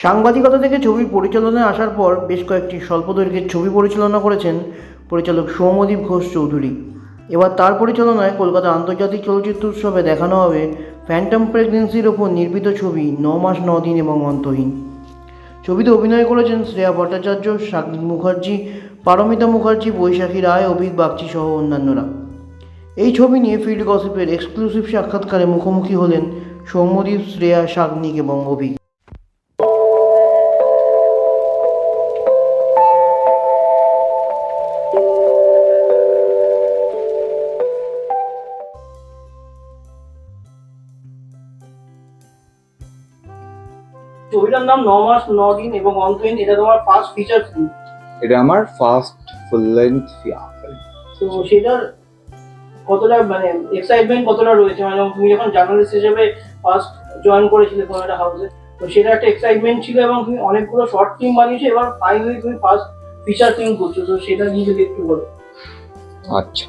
সাংবাদিকতা থেকে ছবির পরিচালনায় আসার পর বেশ কয়েকটি স্বল্পদৈর্ঘ্যের ছবি পরিচালনা করেছেন পরিচালক সৌম্যদীপ ঘোষ চৌধুরী। এবার তার পরিচালনায় কলকাতা আন্তর্জাতিক চলচ্চিত্র উৎসবে দেখানো হবে ফ্যান্টম প্রেগনেন্সির ওপর নির্মিত ছবি ন মাস, ন দিন এবং অন্তহীন। ছবিতে অভিনয় করেছেন শ্রেয়া ভট্টাচার্য শাকিব মুখার্জি, পারমিতা মুখার্জি, বৈশাখী রায় অভিক বাগচি সহ অন্যান্যরা। এই ছবি নিয়ে ফিল্ড গসিপের এক্সক্লুসিভ সাক্ষাৎকারে মুখোমুখি হলেন সৌম্যদীপ, শ্রেয়া, শাগনিক এবং অভিক। ছবিটার নাম ন মাস ন দিন এবং অন্তহীন এটা তোমার ফার্স্ট ফিচার ফিল্ম এটা আমার ফার্স্ট ফুল লেন্থ তো সেটার কতটা মানে এক্সাইটমেন্ট কতটা রয়েছে? মানে তুমি যখন জার্নালিস্ট হিসেবে ফার্স্ট জয়েন করেছিলে কোনো একটা হাউসে তো সেটা একটা এক্সাইটমেন্ট ছিল এবং তুমি অনেকগুলো শর্ট ফিল্ম বানিয়েছো এবার ফাইনালি তুমি ফার্স্ট ফিচার ফিল্ম করছ তো সেটা নিয়ে যদি একটু বলো। আচ্ছা।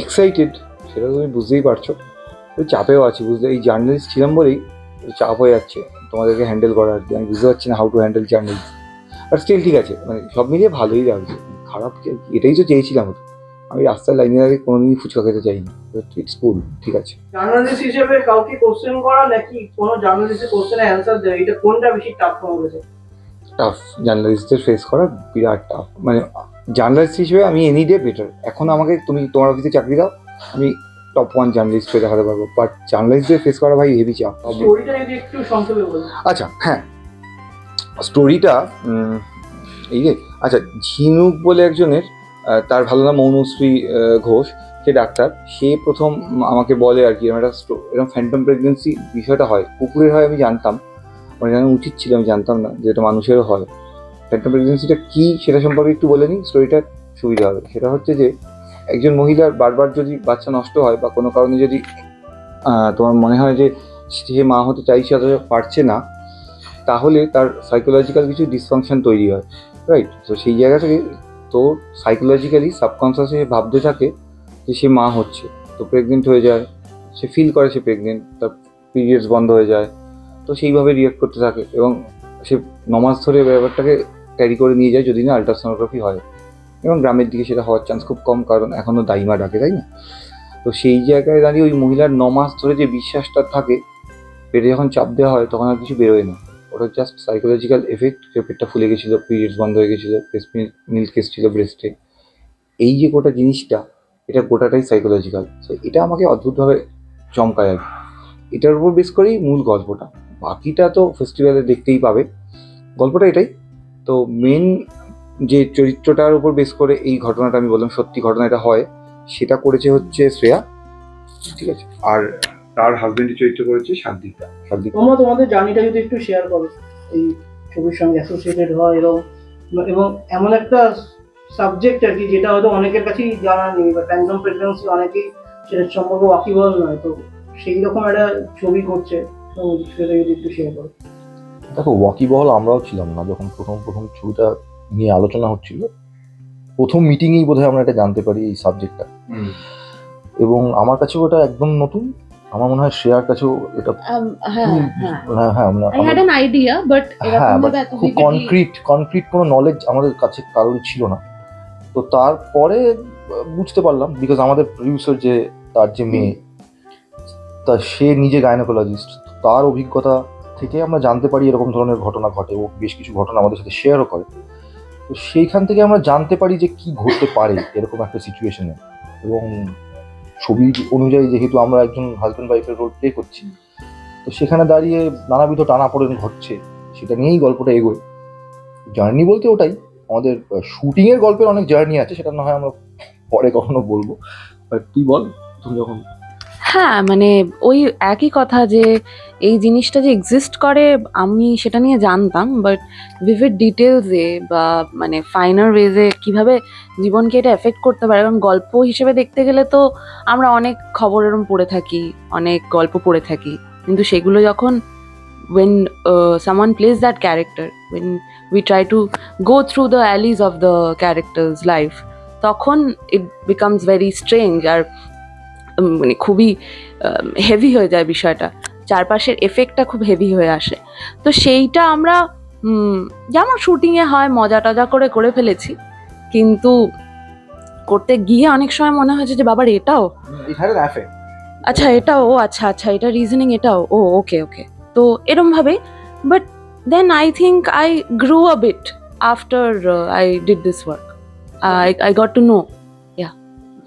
এক্সাইটেড সেটা তুমি বুঝতেই পারছ। একটু চাপেও আছি বুঝতে এই জার্নালিস্ট ছিলাম বলেই চাপ হয়ে যাচ্ছে। তোমাদেরকে হ্যান্ডেল করা আর কি আমি বুঝতে পারছি না হাউ টু হ্যান্ডেল জার্নালিস্ট আর স্টিল ঠিক আছে মানে সব মিলিয়ে ভালোই লাগছে। খারাপ? এটাই তো চেয়েছিলাম। তো আমি রাস্তার লাইনে দাঁড়িয়ে কোনোদিনই ফুচকা খেতে চাইনি। ইটস কুল ঠিক আছে। জার্নালিস্ট হিসেবে কাউকে কোশ্চেন করা নাকি কোনো জার্নালিস্টের কোশ্চেনের অ্যান্সার দেবে এটা কোনটা বেশি টাফ হয়ে গেছে টাফ জার্নালিস্টদের ফেস করা বিরাট টাফ মানে জার্নালিস্ট হিসেবে আমি এনি ডে বেটার এখন আমাকে তুমি তোমার অফিসে চাকরি দাও আমি টপ ওয়ান জার্নালিস্ট হয়ে দেখাতে পারব। বাট জার্নালিস্টদের ফেস করা ভাই হেভি চাপ। আচ্ছা হ্যাঁ। স্টোরিটা এই যে আচ্ছা ঝিনুক বলে একজনের তার ভালো নাম মৌনশ্রী ঘোষ সে ডাক্তার। সে প্রথম আমাকে বলে আর কি এরকম একটা এরকম ফ্যান্টম প্রেগনেন্সি বিষয়টা হয়। কুকুরের হয় আমি জানতাম। মানে জানা উচিত ছিল আমি জানতাম না যে এটা মানুষেরও হয়। ফ্যান্টম প্রেগনেন্সিটা কী সেটা সম্পর্কে একটু বলে নিই। স্টোরিটা সুবিধা হবে। সেটা হচ্ছে যে একজন মহিলার বারবার যদি বাচ্চা নষ্ট হয় বা কোনো কারণে যদি তোমার মনে হয় যে সে মা হতে চাইছে অথচ পারছে না, তাহলে তার সাইকোলজিক্যাল কিছু ডিসফাংশন তৈরি হয় রাইট তো সেই জায়গা থেকে তো সাইকোলজিক্যালি সাবকনসিয়াসে ভাবতে থাকে যে সে মা হচ্ছে, তো প্রেগনেন্ট হয়ে যায়, সে ফিল করে সে প্রেগনেন্ট তার পিরিয়ডস বন্ধ হয়ে যায়, তো সেইভাবে রিয়েক্ট করতে থাকে এবং সে নমাজ ধরে ব্যাপারটাকে ক্যারি করে নিয়ে যায় যদি না আলট্রাসোনোগ্রাফি হয়। এবং গ্রামের দিকে সেটা হওয়ার চান্স খুব কম, কারণ এখনও দাইমা ডাকে, তাই না? তো সেই জায়গায় দাঁড়িয়ে ওই মহিলার নমাস ধরে যে বিশ্বাসটা থাকে, পেটে যখন চাপ দেওয়া হয় তখন আর কিছু বেরোয় না। ওটা জাস্ট সাইকোলজিক্যাল এফেক্ট যে পেটটা ফুলে গেছিল পিরিয়ডস বন্ধ হয়ে গেছিল ব্রেস্ট মিল্ক এসেছিল ব্রেস্টে এই যে গোটা জিনিসটা, এটা গোটাটাই সাইকোলজিক্যাল সো এটা আমাকে অদ্ভুতভাবে চমকায় আর। এটার উপর বেস করেই মূল গল্পটা। বাকিটা তো ফেস্টিভ্যালে দেখতেই পাবে। গল্পটা এটাই। তো মেন যে চরিত্রটার উপর বেস করে এই ঘটনাটা আমি বললাম সত্যি ঘটনা এটা হয় সেটা করেছে হচ্ছে শ্রেয়া ঠিক আছে? আর তার হাজবেন্ডের চরিত্র করেছে শান্তিকা শান্তিকা তোমরা তোমাদের জার্নিটা যদি একটু শেয়ার করো এই ছবির সঙ্গে অ্যাসোসিয়েটেড হয় এরকম এবং এমন একটা সাবজেক্ট আর কি যেটা হয়তো অনেকের কাছেই জানা নেই বা প্যান্ডম প্রেগনেন্সি অনেকেই সেটা সম্পর্কে ওয়াকিবল নয় তো সেই রকম একটা ছবি করছে তো সেটা যদি একটু শেয়ার করো। দেখো ওয়াকিবহল আমরাও ছিলাম না যখন প্রথম প্রথম ছবিটা নিয়ে আলোচনা হচ্ছিল। প্রথম মিটিংয়েই বোধহয় আমরা এটা জানতে পারি এই সাবজেক্টটা এবং আমার কাছেও এটা একদম নতুন। আমার মনে হয় শ্রেয়ার কাছেও এটা হ্যাঁ হ্যাঁ। হ্যাঁ হ্যাঁ আমরা- I had an idea but হ্যাঁ ভাবে এত খুব কনক্রিট কনক্রিট কোনো নলেজ আমাদের কাছে কারোরই ছিল না। তো তারপরে বুঝতে পারলাম বিকজ আমাদের প্রডিউসার যে তার যে মেয়ে তা সে নিজে গাইনোকোলজিস্ট তার অভিজ্ঞতা থেকে আমরা জানতে পারি এরকম ধরনের ঘটনা ঘটে। ও বেশ কিছু ঘটনা আমাদের সাথে শেয়ারও করে। তো সেইখান থেকে আমরা জানতে পারি যে কি ঘটতে পারে এরকম একটা সিচুয়েশনে এবং ছবি অনুযায়ী যেহেতু আমরা একজন হাজব্যান্ড ওয়াইফের রোল প্লে করছি, তো সেখানে দাঁড়িয়ে নানাবিধ টানাপোড়েন ঘটছে, সেটা নিয়েই গল্পটা এগোয়। জার্নি বলতে ওটাই, আমাদের শুটিংয়ের গল্পের অনেক জার্নি আছে, সেটা না হয় আমরা পরে কখনো বলব। তুই বল তুমি যখন হ্যাঁ মানে ওই একই কথা যে এই জিনিসটা যে এক্সিস্ট করে আমি সেটা নিয়ে জানতাম বাট ভিভিড ডিটেলসে বা মানে ফাইনার ওয়েজে কীভাবে জীবনকে এটা এফেক্ট করতে পারে এবং গল্প হিসেবে দেখতে গেলে তো আমরা অনেক খবর এরম পড়ে থাকি অনেক গল্প পড়ে থাকি। কিন্তু সেগুলো যখন uh, someone plays that character when we try to go through the alleys of the character's life তখন ইট বিকামস ভেরি strange আর মানে খুবই হেভি হয়ে যায় বিষয়টা। চারপাশের এফেক্টটা খুব হেভি হয়ে আসে। তো সেইটা আমরা যেমন শুটিংয়ে হয় মজা টজা করে করে ফেলেছি। কিন্তু করতে গিয়ে অনেক সময় মনে হয়েছে যে বাবার এটাও? আচ্ছা এটাও ও আচ্ছা আচ্ছা এটা রিজনিং এটাও। ও ওকে ওকে তো এরমভাবে but then I think I grew a bit after I did this work I I got to know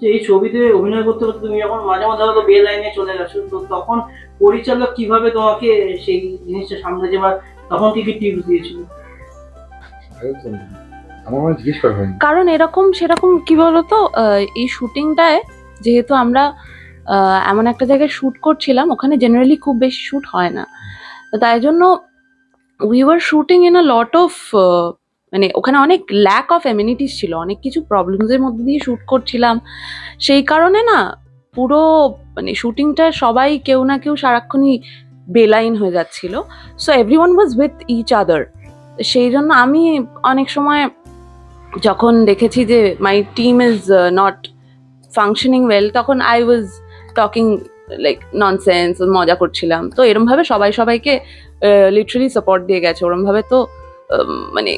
যে এই ছবিতে অভিনয় করতে করতে তুমি যখন মাঝে মাঝে হয়তো বে লাইনে চলে গেছো তো তখন পরিচালক কীভাবে তোমাকে সেই জিনিসটা সামলেছে বা তখন কি কি টিপস দিয়েছিল? আমার জিজ্ঞেস করা হয়নি। কারণ এরকম সেরকম কি বলতো এই শুটিংটায় যেহেতু আমরা এমন একটা জায়গায় শ্যুট করছিলাম ওখানে জেনারেলি খুব বেশি শ্যুট হয় না। তো তাই জন্য we were shooting in a lot of মানে ওখানে অনেক ল্যাক অফ এমিনিটিস ছিল, অনেক কিছু প্রবলেমসের মধ্যে দিয়ে শ্যুট করছিলাম। সেই কারণে না, পুরো মানে শ্যুটিংটা সবাই কেউ না কেউ সারাক্ষণই বেলাইন হয়ে যাচ্ছিল। So every one was with each other সেই জন্য আমি অনেক সময় যখন দেখেছি যে my team is not functioning well তখন I was talking like nonsense মজা করছিলাম। তো এরমভাবে সবাই সবাইকে লিটারালি সাপোর্ট দিয়ে গেছে। ওরমভাবে তো মানে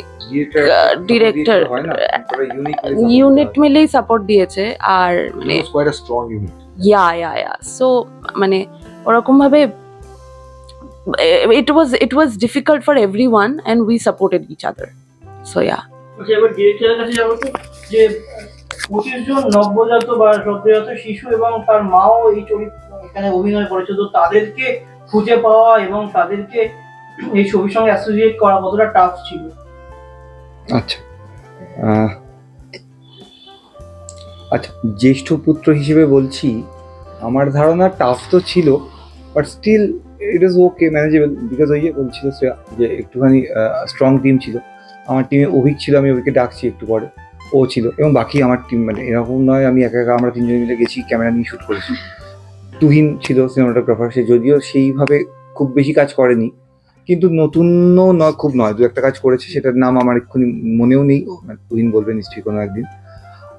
ডিরেক্টর ইউনিট মিলেই সাপোর্ট দিয়েছে আর মানে ইয়া ইয়া ইয়া সো মানে ওরকম ভাবে it was it was difficult for every one and we supported each other so এবার ডিরেক্টরের কাছে যাব তো যে পঁচিশ জন নবজাত বা সদ্যজাত শিশু এবং তার মাও এই চরিত্র এখানে অভিনয় করেছে তো তাদেরকে খুঁজে পাওয়া এবং তাদেরকে এই ছবির সঙ্গে অ্যাসোসিয়েট করা কতটা টাফ ছিল। আচ্ছা। আচ্ছা জ্যেষ্ঠ পুত্র হিসেবে বলছি, আমার ধারণা টাফ তো ছিল but still it is okay manageable because ওই যে বলছিল যে একটুখানি স্ট্রং টিম ছিল। আমার টিমে অভিক ছিল, আমি অভিকে ডাকছি একটু পরে। ও ছিল, এবং বাকি আমার টিম মানে এরকম নয়, আমি একা একা আমরা তিনজন মিলে গেছি ক্যামেরা নিয়ে শ্যুট করেছি। তুহিন ছিল সিনেমাটোগ্রাফার সে যদিও সেইভাবে খুব বেশি কাজ করেনি কিন্তু নতুনও নয় খুব নয়। দু একটা কাজ করেছে সেটার নাম আমার এক্ষুনি মনেও নেই। মানে তুহিন বলবে নিশ্চয়ই কোনো একদিন।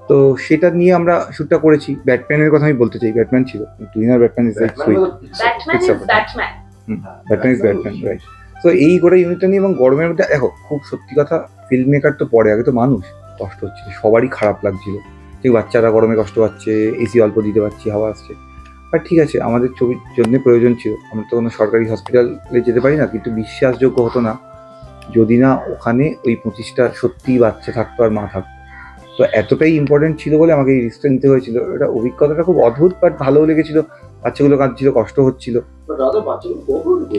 তো সেটা নিয়ে আমরা শ্যুটটা করেছি। ব্যাটম্যানের কথা আমি বলতে চাই ব্যাটম্যান ছিল। তুহিন আর Batman is like sweet Batman is Batman right তো এই গোটা ইউনিটটা নিয়ে এবং গরমের মধ্যে দেখো খুব সত্যি কথা ফিল্ম মেকার তো পরে আগে তো মানুষ। কষ্ট হচ্ছিল সবারই খারাপ লাগছিল। ঠিক বাচ্চারা গরমে কষ্ট পাচ্ছে এসি অল্প দিতে পারছি হাওয়া আসছে। আর ঠিক আছে আমাদের ছবির জন্য প্রয়োজন ছিল। আমরা তো কোনো সরকারি হসপিটালে যেতে পারি না কিন্তু বিশ্বাসযোগ্য হতো না। যদি না ওখানে ওই পঁচিশটা সত্যিই বাচ্চা থাকতো আর মা থাকতো। তো এতটাই ইম্পর্টেন্ট ছিল বলে আমাকে এই রিস্কটা নিতে হয়েছিল। এটা অভিজ্ঞতাটা খুব অদ্ভুত বাট ভালোও লেগেছিল। বাচ্চাগুলো কাঁদছিল কষ্ট হচ্ছিল।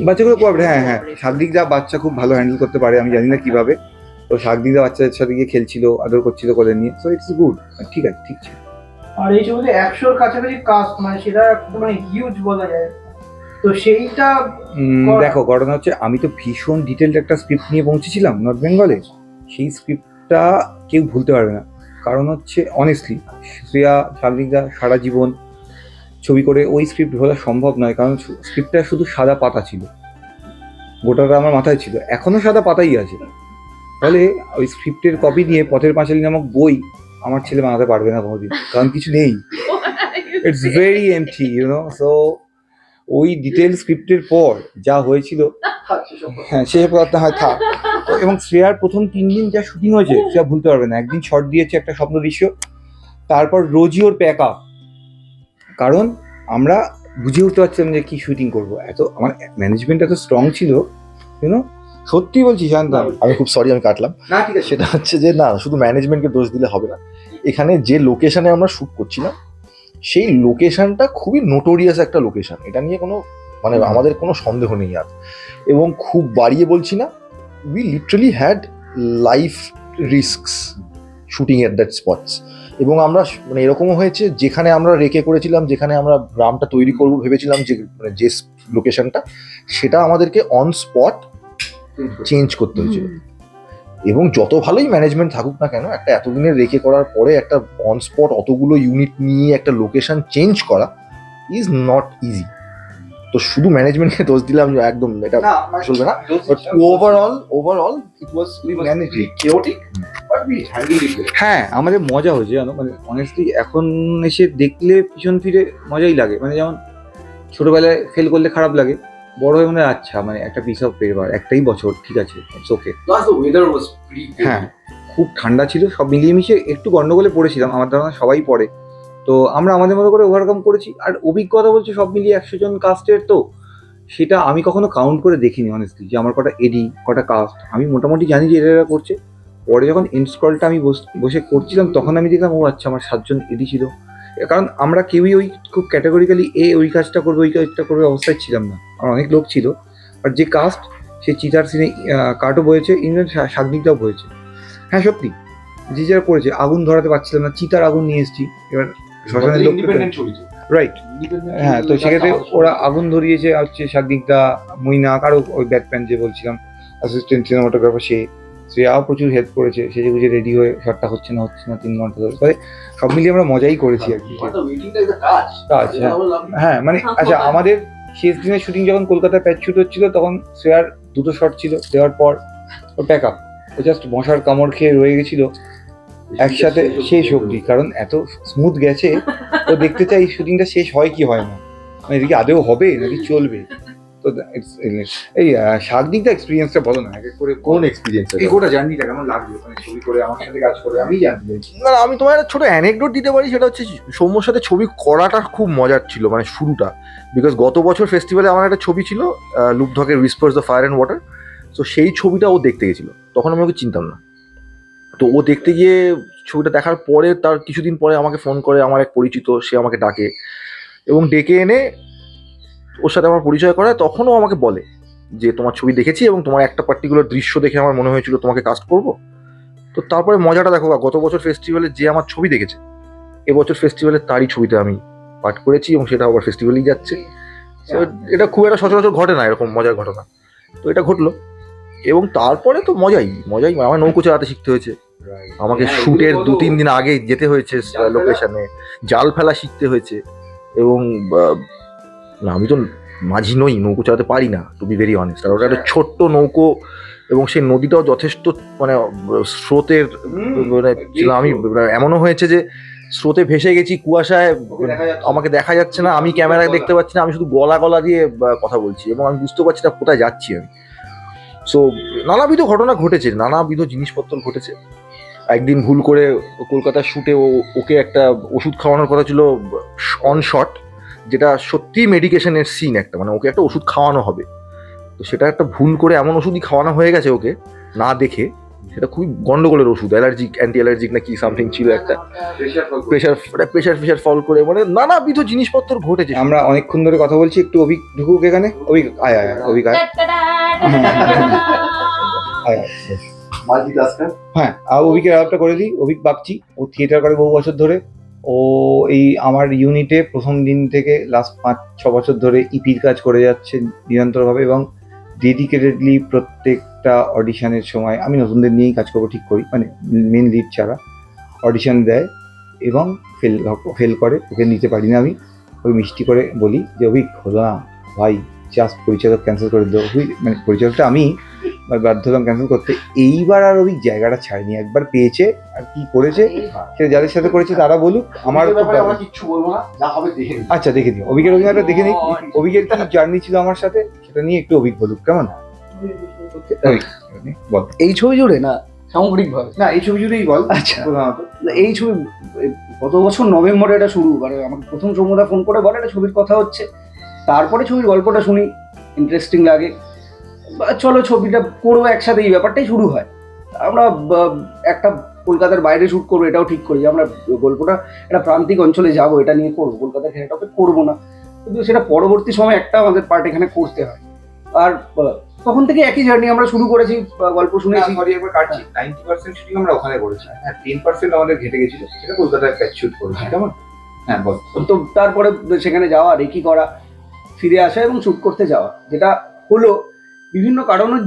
বাচ্চাগুলো কোয়াপরে হ্যাঁ হ্যাঁ। শারদিক যা বাচ্চা খুব ভালো হ্যান্ডেল করতে পারে আমি জানি না কীভাবে। তো শারদিক যা বাচ্চাদের সাথে গিয়ে খেলছিল আদর করছিল কোলে নিয়ে। সো ইটস গুড ঠিক আছে ঠিক ছিল। আর এই ছবিতে একশোর কাছাকাছি কাস্ট মানে সেটা মানে হিউজ বলা যায়। তো সেইটা দেখো ঘটনা হচ্ছে আমি তো ভীষণ ডিটেলড একটা স্ক্রিপ্ট নিয়ে পৌঁছেছিলাম নর্থ বেঙ্গলে সেই স্ক্রিপ্টটা কেউ ভুলতে পারবে না। কারণ হচ্ছে অনেস্টলি শ্রেয়া শারদিকদা সারা জীবন ছবি করে ওই স্ক্রিপ্ট ভোলা সম্ভব নয়। কারণ স্ক্রিপ্টটা শুধু সাদা পাতা ছিল। গোটাটা আমার মাথায় ছিল। এখনও সাদা পাতাই আছে। ফলে ওই স্ক্রিপ্টের কপি নিয়ে পথের পাঁচালী নামক বই আমার ছেলে বানাতে পারবে না কোনোদিন, কারণ কিছু নেই। It's very empty you know so ওই ডিটেল স্ক্রিপ্টের পর যা হয়েছিল হ্যাঁ সে পদার্থ হয় থাক। এবং শ্রেয়ার প্রথম তিন দিন যা শুটিং হয়েছে, শ্রেয়া ভুলতে পারবে না। একদিন শর্ট দিয়েছে একটা স্বপ্ন দৃশ্য, তারপর রোজই ওর প্যাক আপ কারণ আমরা বুঝে উঠতে পারছিলাম যে কি শুটিং করব। এত, আমার ম্যানেজমেন্ট এত স্ট্রং ছিল ইউনো সত্যি বলছি জানতাম আমি খুব সরি আমি কাটলাম। না ঠিক আছে। সেটা হচ্ছে যে না শুধু ম্যানেজমেন্টকে দোষ দিলে হবে না। এখানে যে লোকেশনে আমরা শ্যুট করছিলাম সেই লোকেশনটা খুবই নোটোরিয়াস একটা লোকেশন এটা নিয়ে কোনো মানে আমাদের কোনো সন্দেহ নেই আর। এবং খুব বাড়িয়ে বলছি না we literally had life risks shooting at that spots এবং আমরা মানে এরকমও হয়েছে যেখানে আমরা রেকে করেছিলাম যেখানে আমরা গ্রামটা তৈরি করব ভেবেছিলাম যে মানে যে লোকেশনটা সেটা আমাদেরকে অন স্পট চেঞ্জ করতে হয়েছিল। এবং যত ভালোই ম্যানেজমেন্ট থাকুক না কেন একটা এতদিনের রেখে করার পরে একটা অন স্পট অতগুলো ইউনিট নিয়ে একটা লোকেশন চেঞ্জ করা ইজ নট ইজি তো শুধু ম্যানেজমেন্টকে দোষ দিলাম যে একদম এটা চলবে না। But overall overall it was we manage chaotic but we handle it হ্যাঁ আমাদের মজা হয়েছে জানো? মানে অনেস্টলি এখন এসে দেখলে পিছন ফিরে মজাই লাগে। মানে যেমন ছোটবেলায় ফেল করলে খারাপ লাগে বড় হয়ে মনে আচ্ছা মানে একটা পিস অফ পেপার একটাই বছর ঠিক আছে ওকে. হ্যাঁ খুব ঠান্ডা ছিল সব মিলিয়ে মিশিয়ে একটু গন্ডগোলে পড়েছিলাম আমার ধারণা সবাই পড়ে। তো আমরা আমাদের মতো করে ওভারকাম করেছি আর অভিজ্ঞতা বলছে সব মিলিয়ে একশো জন কাস্টের তো সেটা আমি কখনো কাউন্ট করে দেখিনি অনেস্টলি যে আমার কটা এডি কটা কাস্ট আমি মোটামুটি জানি যে এরা করছে। পরে যখন ইনস্টলটা আমি বসে করছিলাম তখন আমি দেখলাম ও আচ্ছা আমার সাতজন এডি ছিল। কারণ আমরা কেউই ওই খুব ক্যাটাগরিক্যালি এ ওই কাজটা করবে ওই কাজটা করবে অবস্থায় ছিলাম না। আমার অনেক লোক ছিল। আর যে কাস্ট সে চিতার সিনে কার্ডও বয়েছে ইভেন সাগ্নিকটাও বয়েছে। হ্যাঁ সত্যি। যে যারা করেছে আগুন ধরাতে পারছিলাম না চিতার আগুন নিয়ে এসেছি। এবার শ্মশানের লোক রাইট হ্যাঁ তো সেক্ষেত্রে ওরা আগুন ধরিয়েছে আর হচ্ছে সাগ্নিকদা মইনাক আরও ওই ব্যাটম্যান যে বলছিলাম অ্যাসিস্ট্যান্ট সিনেমাটোগ্রাফার সে। শ্রেয়াও প্রচুর হেল্প করেছে সেজে গুজে রেডি হয়ে শটটা হচ্ছে না হচ্ছে না তিন ঘণ্টা ধরে। তবে সব মিলিয়ে আমরা মজাই করেছি আর কি। কাজ। হ্যাঁ। হ্যাঁ মানে আচ্ছা আমাদের শেষ দিনের শুটিং যখন কলকাতায় প্যাচ শুট হচ্ছিল তখন শ্রেয়ার দুটো শট ছিল। দেওয়ার পর ও প্যাক আপ ও জাস্ট মশার কামড় খেয়ে রয়ে গেছিল। একসাথে শেষ অবধি কারণ এত স্মুথ গেছে ও দেখতে চাই শুটিংটা শেষ হয় কি হয় না। মানে এদিকে আদেও হবে নাকি চলবে? তো it's- এই শারদিকটা এক্সপিরিয়েন্সটা বলো না এক এক করে কোন এক্সপিরিয়েন্স এই গোটা জার্নিটা কেমন লাগল? মানে ছবি করে আমার সাথে কাজ করে আমি জানতে চাইছি। না আমি তোমার একটা ছোট অ্যানেকডোট দিতে পারি সেটা হচ্ছে সৌম্যর সাথে ছবি করাটা খুব মজার ছিল মানে শুরুটা। বিকজ গত বছর ফেস্টিভ্যালে আমার একটা ছবি ছিল লুপধকের রিসপার্স দ্য ফায়ার অ্যান্ড ওয়াটার তো সেই ছবিটা ও দেখতে গেছিল। তখন আমি ওকে চিনতাম না। তো ও দেখতে গিয়ে ছবিটা দেখার পরে তার কিছুদিন পরে আমাকে ফোন করে আমার এক পরিচিত সে আমাকে ডাকে। এবং ডেকে এনে ওর সাথে আমার পরিচয় করায় তখনও আমাকে বলে যে তোমার ছবি দেখেছি এবং তোমার একটা পার্টিকুলার দৃশ্য দেখে আমার মনে হয়েছিল তোমাকে কাস্ট করব। তো তারপরে মজাটা দেখো গত বছর ফেস্টিভ্যালে যে আমার ছবি দেখেছে এবছর ফেস্টিভ্যালে তারই ছবিতে আমি পাঠ করেছি এবং সেটা আবার ফেস্টিভ্যালেই যাচ্ছে। এটা খুব একটা সচরাচর ঘটে না এরকম মজার ঘটনা। তো এটা ঘটলো। এবং তারপরে তো মজাই মজাই আমার নৌকো চালাতে শিখতে হয়েছে। আমাকে হ্যাঁ, শুটের দু তিন দিন আগে যেতে হয়েছে লোকেশনে জাল ফেলা শিখতে হয়েছে। এবং না আমি তো মাঝি নই নৌকো চালাতে পারি না টু বি ভেরি অনেস্ট আর ওটা একটা ছোট্ট নৌকো এবং সেই নদীটাও যথেষ্ট মানে স্রোতের মানে ছিল আমি এমনও হয়েছে যে স্রোতে ভেসে গেছি কুয়াশায় আমাকে দেখা যাচ্ছে না আমি ক্যামেরায় দেখতে পাচ্ছি না আমি শুধু গলা গলা দিয়ে কথা বলছি এবং আমি বুঝতে পারছি না কোথায় যাচ্ছি আমি। সো নানাবিধ ঘটনা ঘটেছে নানাবিধ জিনিসপত্র ঘটেছে। একদিন ভুল করে কলকাতার শুটে ও ওকে একটা ওষুধ খাওয়ানোর কথা ছিল অন শট যেটা সত্যি মেডিকেশনের সিন একটা মানে ওকে একটা ওষুধ খাওয়ানো হবে। তো সেটা একটা ভুল করে এমন ওষুধই খাওয়ানো হয়ে গেছে ওকে না দেখে সেটা খুবই গন্ডগোলের ওষুধ অ্যালার্জিক অ্যান্টি অ্যালার্জিক না কি সামথিং ছিল একটা প্রেশার প্রেশার প্রেশার ফল করে মানে নানাবিধ জিনিসপত্র ঘটেছে। আমরা অনেকক্ষণ ধরে কথা বলছি একটু অভিক ঢুকুক এখানে। অভিক আয় আয় অভিক আয়। হ্যাঁ আর অভিকের আলাপটা করে দিই। অভিক বাগচি ও থিয়েটার করে বহু বছর ধরে। ও এই আমার ইউনিটে প্রথম দিন থেকে লাস্ট পাঁচ, ছ বছর ধরে ইপির কাজ করে যাচ্ছে নিরন্তরভাবে এবং ডেডিকেটেডলি প্রত্যেকটা অডিশনের সময় আমি নতুনদের নিয়েই কাজ করব ঠিক করি মানে মেন লিড ছাড়া অডিশন দেয় এবং ফেল ফেল করে, ওকে নিতে পারি না আমি ওই মিষ্টি করে বলি যে, অভিক হলো না ভাই জাস্ট পরিচালক ক্যান্সেল করে দেবো মানে পরিচালকটা আমি বাধ্য হলাম ক্যান্সেল করতে এইবার আর অভিক জায়গাটা ছাড়েনি। একবার পেয়েছে আর কি করেছে সে যাদের সাথে করেছে তারা বলুক আমার কিচ্ছু বলব না যা হবে দেখে নিই। আচ্ছা দেখে নিও। অভিকের অভিনয়টা দেখে নিই। অভিকের কি জার্নি ছিল আমার সাথে সেটা নিয়ে একটু অভিক বলুক কেমন? বল। এই ছবি জুড়ে না সামগ্রিক ভাবে? না এই ছবি জুড়েই বল আচ্ছা। এই ছবি গত বছর নভেম্বরে এটা শুরু মানে আমাকে প্রথম সৌম্যদা ফোন করে বলে এটা ছবির কথা হচ্ছে। তারপরে ছবির গল্পটা শুনি। ইন্টারেস্টিং লাগে। চলো ছবিটা করব একসাথে এই ব্যাপারটাই শুরু হয়। আমরা একটা কলকাতার বাইরে শ্যুট করব এটাও ঠিক করি। আমরা গল্পটা একটা প্রান্তিক অঞ্চলে যাব এটা নিয়ে করব। কলকাতার খেলাটাকে করব না। কিন্তু সেটা পরবর্তী সময় একটা আমাদের পার্ট এখানে করতে হয়। আর তখন থেকে একই জার্নি আমরা শুরু করেছি গল্প শুনেছি। সরি একবার কাটছি। নাইনটি পার্সেন্ট শুটিং আমরা ওখানে করেছি। হ্যাঁ টেন পার্সেন্ট আমাদের ঘেটে গেছিল সেটা কলকাতায় প্যাচ শুট করেছি কেমন? হ্যাঁ বল। তো তারপরে সেখানে যাওয়া রেকি করা ফিরে আসা এবং শ্যুট করতে যাওয়া যেটা হলো বিভিন্ন কারণে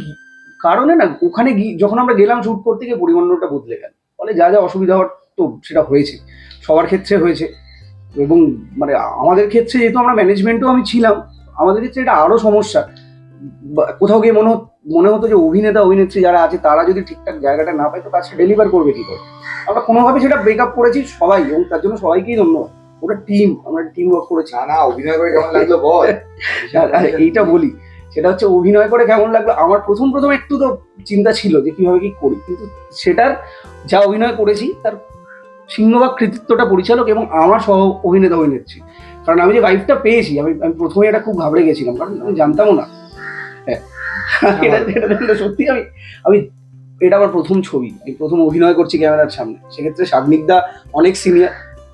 কারণে না ওখানে গিয়ে যখন আমরা গেলাম শ্যুট করতে গিয়ে পরিমণ্ডলটা বদলে গেল। ফলে যা যা অসুবিধা হওয়ার তো সেটা হয়েছে। সবার ক্ষেত্রে হয়েছে। এবং মানে আমাদের ক্ষেত্রে যেহেতু আমরা ম্যানেজমেন্টও আমি ছিলাম আমাদের ক্ষেত্রে এটা আরও সমস্যা। কোথাও গিয়ে মনে হত- মনে হতো যে অভিনেতা অভিনেত্রী যারা আছে তারা যদি ঠিকঠাক জায়গাটা না পায় তো কাজটা ডেলিভার করবে কি করে? আমরা কোনোভাবে সেটা ব্রেক আপ করেছি সবাই এবং তার জন্য সবাইকেই ধন্যবাদ। ওটা টিম আমরা টিম ওয়ার্ক করেছি। না না অভিনয় করে কেমন লাগল বল? এইটা বলি। সেটা হচ্ছে অভিনয় করে কেমন লাগল? আমার প্রথম প্রথম একটু তো চিন্তা ছিল যে কীভাবে কি করি। কিন্তু সেটার যা অভিনয় করেছি তার সিংহভাগ কৃতিত্বটা পরিচালক এবং আমার সহ অভিনেতা অভিনেত্রী। কারণ আমি যে ভাইবটা পেয়েছি আমি আমি প্রথমে এটা খুব ঘাবড়ে গেছিলাম কারণ আমি জানতামও না। হ্যাঁ। এটা এটা সত্যি আমি আমি এটা আমার প্রথম ছবি। আমি প্রথম অভিনয় করছি ক্যামেরার সামনে। সেক্ষেত্রে সাবনিকদা অনেক সিনিয়র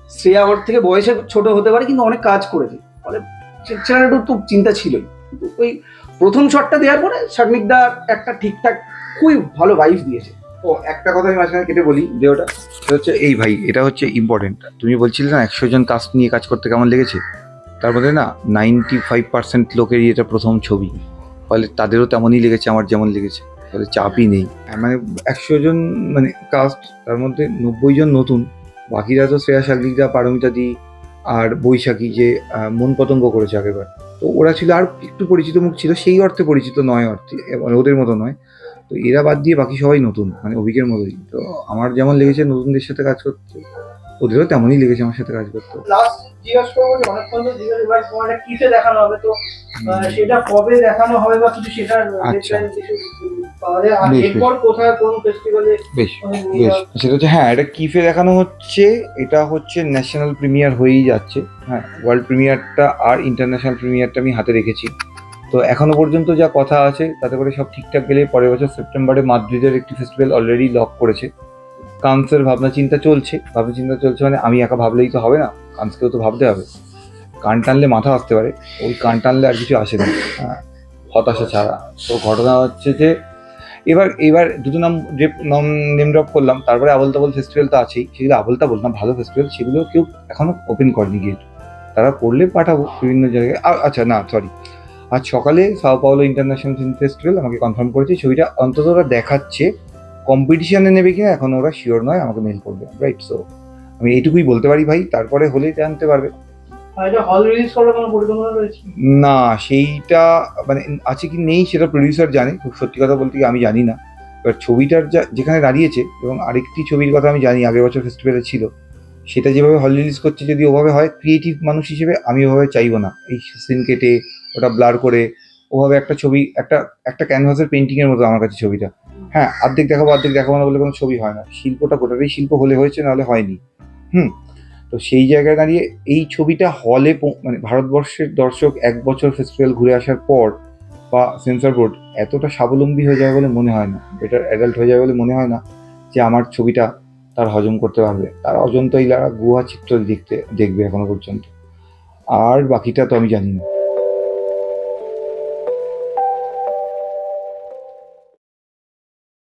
সে আমার থেকে বয়সে ছোট হতে পারে কিন্তু অনেক কাজ করেছে। ফলে সে- সেটার একটু চিন্তা ছিলই। কিন্তু ওই প্রথম শটটা দেওয়ার পরে সাবনিকদা একটা ঠিকঠাক খুবই ভালো ভাইব দিয়েছে। ও, একটা কথা আমি মাঝখানে কেটে বলি যে ওটা হচ্ছে, এই ভাই, এটা হচ্ছে ইম্পর্টেন্ট তুমি বলছিলে না, একশো জন কাস্ট নিয়ে কাজ করতে কেমন লেগেছে? তার মধ্যে না নাইনটি ফাইভ পার্সেন্ট লোকেরই এটা প্রথম ছবি। ফলে তাদেরও তেমনই লেগেছে, আমার যেমন লেগেছে। ফলে চাপই নেই। মানে একশো জন মানে কাস্ট তার মধ্যে নব্বই জন নতুন। বাকিরা তো শ্রেয়া শাগলিকদা পারমিতা দি আর বৈশাখী যে মন পতঙ্গ করেছে আগেবার তো ওরা ছিল আর একটু পরিচিত মুখ ছিল, সেই অর্থে পরিচিত নয় অর্থে মানে ওদের মতো নয়। তো এরা বাদ দিয়ে বাকি সবাই নতুন মানে অভিকের মতোই। তো আমার যেমন লেগেছে নতুনদের সাথে কাজ করতে ওদেরও তেমনই লেগেছে আমার সাথে কাজ করতে। লাস্ট জিজ্ঞাসা করব যে অনেকক্ষণ তো জিজ্ঞাসা এবার তোমার কিসে দেখানো হবে? তো সেটা কবে দেখানো হবে বা কিছু সেটার আচ্ছা। বেশ বেশ। সেটা হচ্ছে হ্যাঁ এটা কিফে দেখানো হচ্ছে? এটা হচ্ছে ন্যাশনাল প্রিমিয়ার হয়েই যাচ্ছে। হ্যাঁ ওয়ার্ল্ড প্রিমিয়ারটা আর ইন্টারন্যাশনাল প্রিমিয়ারটা আমি হাতে রেখেছি। তো এখনও পর্যন্ত যা কথা আছে তাতে করে সব ঠিকঠাক গেলে পরের বছর সেপ্টেম্বরে মাদ্রিদের একটি ফেস্টিভ্যাল অলরেডি লক করেছে। কান্সের ভাবনা চিন্তা চলছে, ভাবনা চিন্তা চলছে মানে আমি একা ভাবলেই তো হবে না, কান্সকেও তো ভাবতে হবে। কান টানলে মাথা আসতে পারে, ওই কান টানলে আর কিছু আসে না হ্যাঁ হতাশা ছাড়া। তো ঘটনা হচ্ছে যে, এবার এবার দুটো নাম নাম নেম ড্রপ করলাম, তারপরে আবল তাবল ফেস্টিভ্যাল তো আছেই সেগুলো আবল তাবল না, ভালো ফেস্টিভ্যাল সেগুলো কেউ এখনও ওপেন করেনি গেট তারা করলে পাঠাবো বিভিন্ন জায়গায়। আচ্ছা না সরি আজ সকালে Sao Paulo international film festival আমাকে কনফার্ম করেছে, ছবিটা অন্তত ওরা দেখাচ্ছে। কম্পিটিশনে নেবে কিনা এখন ওরা শিওর নয় আমাকে মেল করবে রাইট সো আমি এইটুকুই বলতে পারি ভাই তারপরে হলেই জানতে পারবে। না সেইটা মানে আছে কি নেই সেটা প্রডিউসার জানে খুব সত্যি কথা বলতে কি আমি জানি না। এবার ছবিটার যা যেখানে দাঁড়িয়েছে এবং আরেকটি ছবির কথা আমি জানি আগের বছর ফেস্টিভ্যালে ছিল সেটা যেভাবে হল রিলিজ করছে যদি ওভাবে হয় ক্রিয়েটিভ মানুষ হিসেবে আমি ওভাবে চাইব না। এই সিন কেটে ওটা ব্লার করে ওভাবে একটা ছবি একটা একটা ক্যানভাসের পেন্টিংয়ের মতো আমার কাছে ছবিটা। হ্যাঁ অর্ধেক দেখাবো অর্ধেক দেখাবো না বলে কোনো ছবি হয় না। শিল্পটা গোটাটাই শিল্প হলে হয়েছে, নাহলে হয়নি। হুম? তো সেই জায়গায় দাঁড়িয়ে এই ছবিটা হলে মানে ভারতবর্ষের দর্শক এক বছর ফেস্টিভ্যাল ঘুরে আসার পর বা সেন্সর বোর্ড এতটা স্বাবলম্বী হয়ে যাবে বলে মনে হয় না। বেটার অ্যাডাল্ট হয়ে যাবে বলে মনে হয় না যে আমার ছবিটা তার হজম করতে পারবে। তার অজন্ত ইলারা গুহা চিত্র দেখতে দেখবে এখনও পর্যন্ত। আর বাকিটা তো আমি জানি না।